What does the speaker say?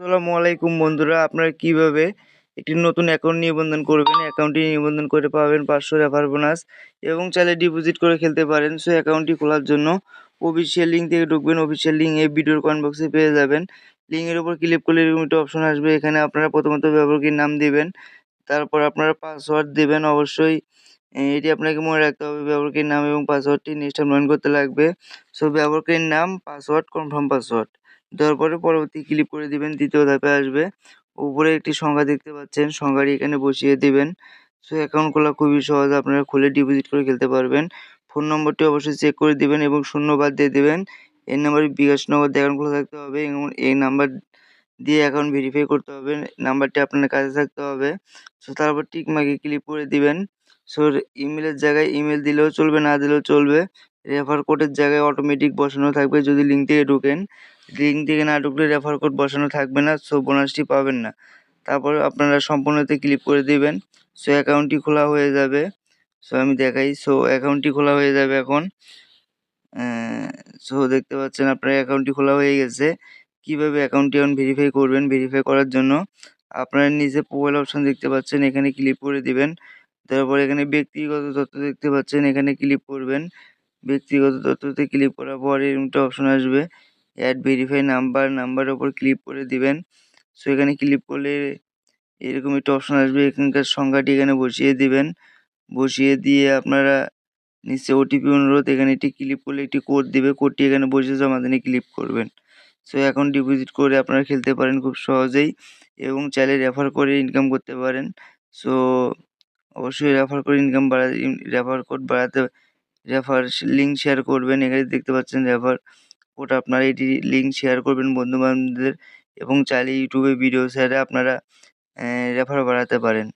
আসসালামু আলাইকুম বন্ধুরা, আপনারা কীভাবে একটি নতুন অ্যাকাউন্ট নিবন্ধন করবেন? অ্যাকাউন্টটি নিবন্ধন করে পাবেন পাঁচশো রেফার বোনাস এবং চাইলে ডিপোজিট করে খেলতে পারেন। সো অ্যাকাউন্টটি খোলার জন্য অফিসিয়াল লিঙ্ক থেকে ঢুকবেন। অফিসিয়াল লিঙ্ক এই ভিডিওর কমেন্ট বক্সে পেয়ে যাবেন। লিঙ্কের উপর ক্লিক করলে এরকম একটা অপশন আসবে। এখানে আপনারা প্রথমত ব্যবহারকারীর নাম দিবেন, তারপর আপনারা পাসওয়ার্ড দেবেন। অবশ্যই এটি আপনাকে মনে রাখতে হবে, ব্যবহারকারীর নাম এবং পাসওয়ার্ডটি লগ করতে লাগবে। সো ব্যবহারকারীর নাম পাসওয়ার্ড কনফার্ম পাসওয়ার্ড দেওয়ার পরে পরবর্তী ক্লিক করে দিবেন, দ্বিতীয় ধাপে আসবে। উপরে একটি সংখ্যা দেখতে পাচ্ছেন সংখ্যাটি এখানে বসিয়ে দিবেন। সো অ্যাকাউন্ট খোলা খুবই সহজ, আপনারা খুলে ডিপোজিট করে খেলতে পারবেন। ফোন নম্বরটি অবশ্যই চেক করে দিবেন এবং শূন্য বাদ দিয়ে দেবেন। এই নাম্বারে বিকাশ নগদ অ্যাকাউন্ট খোলা থাকতে হবে এবং এই নাম্বার দিয়ে অ্যাকাউন্ট ভেরিফাই করতে হবে। নাম্বারটি আপনার কাছে থাকতে হবে। সো তারপর টিক মার্কে ক্লিক করে দিবেন। সো ইমেলের জায়গায় ইমেল দিলেও চলবে, না দিলেও চলবে। রেফার কোডের জায়গায় অটোমেটিক বসানো থাকবে যদি লিঙ্ক থেকে ঢুকেন। লিঙ্ক থেকে না ঢুকলে রেফার কোড বসানো থাকবে না সো বোনাসটি পাবেন না। তারপর আপনারা সম্পূর্ণতে ক্লিক করে দিবেন। সো অ্যাকাউন্টটি খোলা হয়ে যাবে। সো আমি দেখাই। সো অ্যাকাউন্টটি খোলা হয়ে যাবে এখন। সো দেখতে পাচ্ছেন আপনার অ্যাকাউন্টটি খোলা হয়ে গেছে। কীভাবে অ্যাকাউন্টটি এখন ভেরিফাই করবেন? ভেরিফাই করার জন্য আপনারা নিজে প্রোফাইল অপশন দেখতে পাচ্ছেন। এখানে ক্লিক করে দিবেন। তারপর এখানে ব্যক্তিগত তথ্য দেখতে পাচ্ছেন, এখানে ক্লিক করবেন। ব্যক্তিগত তথ্যতে ক্লিক করার পর এরকম একটা অপশন আসবে অ্যাড ভেরিফাই নাম্বার নাম্বারের ওপর ক্লিক করে দিবেন। সো এখানে ক্লিক করলে এরকম একটা অপশন আসবে, এখানকার সংখ্যাটি এখানে বসিয়ে দিবেন। বসিয়ে দিয়ে আপনারা নিচে ওটিপি অনুরোধ, এখানে একটি ক্লিক করলে একটি কোড দিবে কোডটি এখানে বসে জমা দিনে ক্লিক করবেন। সো এখন ডিপোজিট করে আপনারা খেলতে পারেন খুব সহজেই এবং চাইলে রেফার করে ইনকাম করতে পারেন। সো অবশ্যই রেফার করে ইনকাম বাড়াতে রেফার কোড বাড়াতে রেফার লিঙ্ক শেয়ার করবেন। এখানে দেখতে পাচ্ছেন রেফার কোড আপনারা এটি লিঙ্ক শেয়ার করবেন বন্ধুবান্ধবদের এবং চাইলে ইউটিউবে ভিডিও শেয়ারে আপনারা রেফার বাড়াতে পারেন।